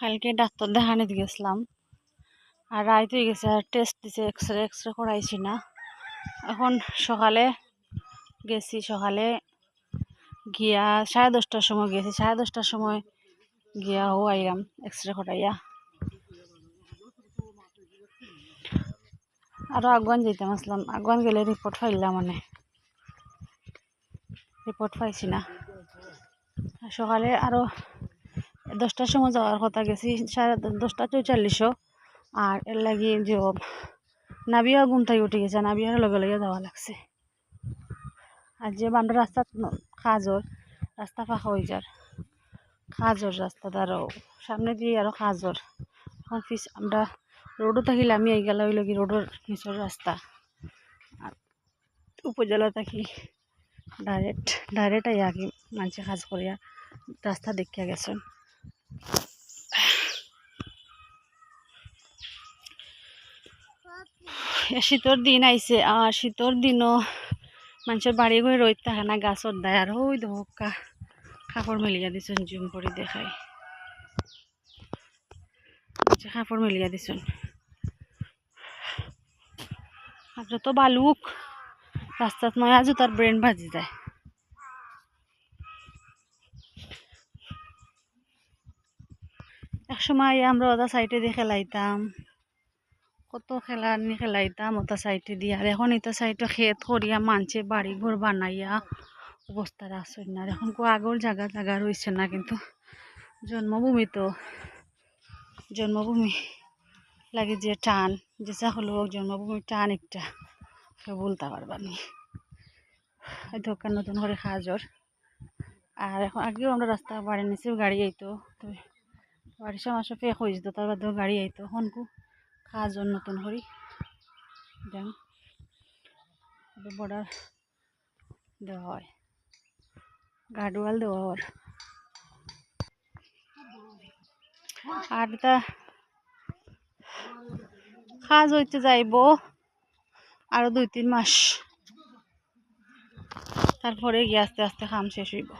কালকে ডাক্তার দেখানিতে গেছিলাম। আর রাইত হয়ে গেছে, আর টেস্ট দিছে এক্স রে এক্স রে করাইছি না। এখন সকালে গেছি, সকালে গিয়া সাড়ে দশটার সময় গেছি। সাড়ে দশটার সময় গিয়া ও আইলাম এক্স রে করাইয়া। আরও আগুয়ান যেতাম আসলাম। আগুয়ান গেলে রিপোর্ট ফাইলাম মানে। রিপোর্ট পাইছি না। সকালে আরও দশটার সময় যাওয়ার কথা গেছি, সাড়ে দশটা চৌচল্লিশও আর এর লাগি যে নাবিয়া ঘুম থেকে উঠে গেছে, নাবিয়ার লগে লগে যাওয়া লাগছে। আর যে আমরা রাস্তা খাজর, রাস্তা ফাঁকা হয়ে যার। খাজর রাস্তা আরও সামনে দিয়ে আরও খাজর। এখন পিস আমরা রোডও থাকিলে আমি এই গেলা হইল কি রোডের নিচের রাস্তা। আর উপজেলা থাকি ডাইরেক্ট ডাইরেক্ট আইয়া কি মানুষে কাজ করিয়া রাস্তা দেখিয়া গেছেন। শীতর দিন আইছে আর শীতর দিনও মানুষের বাড়ি ঘরে রোদ থাকে না গাছর দায় আর ওই দহকা কাপড় মেলিয়া দিছেন জুম করে দেখাই। কাপড় মেলিয়া দিছেন আর যত বালুক। রাস্তাত নয় আজও তার ব্রেন ভাজি যায়। এক সময় আমরা ওটা সাইডে দেখে খেলাইতাম। কত খেলা নিয়ে খেলাইতাম ওটা সাইডে দিয়ে। আর এখন এটা সাইডে খেত করিয়া মানছে বাড়ি ঘর বানাইয়া অবস্থার আসই না। এখন কো আগর জায়গা জায়গা রয়েছে না কিন্তু জন্মভূমি তো জন্মভূমি লাগে যে টান, যে যা হলো হোক জন্মভূমির টান একটা সে বলতে পারবানি দোকান নতুন করে খাজর আর এখন আগেও আমরা রাস্তা বাড়ি নিচেও গাড়ি আইতো, তো বাড়ির সমস্যা ফেক হয়ে যেত তার বাদেও গাড়ি আইতো। খাজর নতুন করি? দেন বর্ডার দেওয়া হয়। গার্ডওয়াল দেওয়া হয়। আর তা কাজ হইতে যাইব আরও দুই তিন মাস। তারপরে গিয়ে আস্তে আস্তে কাম শেষ হইব।